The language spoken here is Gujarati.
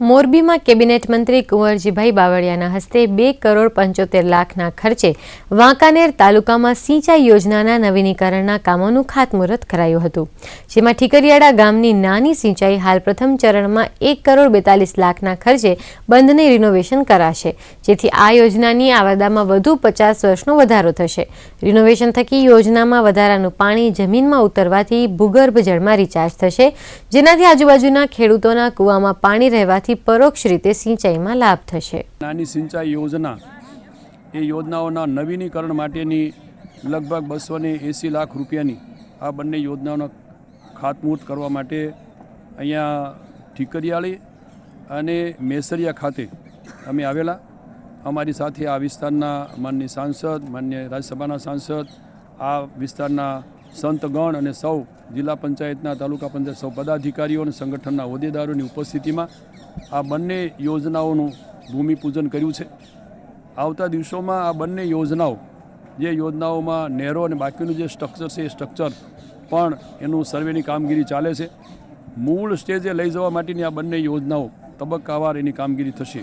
મોરબીમાં કેબિનેટ મંત્રી કુંવરજીભાઈ બાવળિયાના હસ્તે બે કરોડ પંચોતેર લાખના ખર્ચે વાંકાનેર તાલુકામાં સિંચાઈ યોજનાના નવીનીકરણના કામોનું ખાતમુહૂર્ત કરાયું હતું. જેમાં ઠીકરિયાળા ગામની નાની સિંચાઈ હાલ પ્રથમ ચરણમાં એક કરોડ બેતાલીસ લાખના ખર્ચે બંધને રિનોવેશન કરાશે, જેથી આ યોજનાની આવરદામાં વધુ પચાસ વર્ષનો વધારો થશે. રિનોવેશન થકી યોજનામાં વધારાનું પાણી જમીનમાં ઉતરવાથી ભૂગર્ભ જળમાં રિચાર્જ થશે. જેનાથી આજુબાજુના ખેડૂતોના કૂવામાં પાણી રહેવાથી પરોક્ષ રીતે સિંચાઈમાં લાભ થશે. નાની સિંચાઈ યોજના, એ યોજનાઓના નવીનીકરણ માટેની લગભગ બસો ને એંસી લાખ રૂપિયાની આ બંને યોજનાઓનો ખાતમુહૂર્ત કરવા માટે અહીંયા ઠીકરિયાળી અને મેસરિયા ખાતે અમે આવેલા. અમારી સાથે આ વિસ્તારના માનની સાંસદ માન્ય રાજ્યસભાના સાંસદ, આ વિસ્તારના સંતગણ અને સૌ જિલ્લા પંચાયતના તાલુકા પંચાયત સૌ પદાધિકારીઓ અને સંગઠનના હોદ્દેદારોની ઉપસ્થિતિમાં આ બંને યોજનાઓનું ભૂમિપૂજન કર્યું છે. આવતા દિવસોમાં આ બંને યોજનાઓ, જે યોજનાઓમાં નહેરો અને બાકીનું જે સ્ટ્રક્ચર છે એ સ્ટ્રક્ચર પણ એનું સર્વેની કામગીરી ચાલે છે. મૂળ સ્ટેજે લઈ જવા માટેની આ બંને યોજનાઓ તબક્કાવાર એની કામગીરી થશે.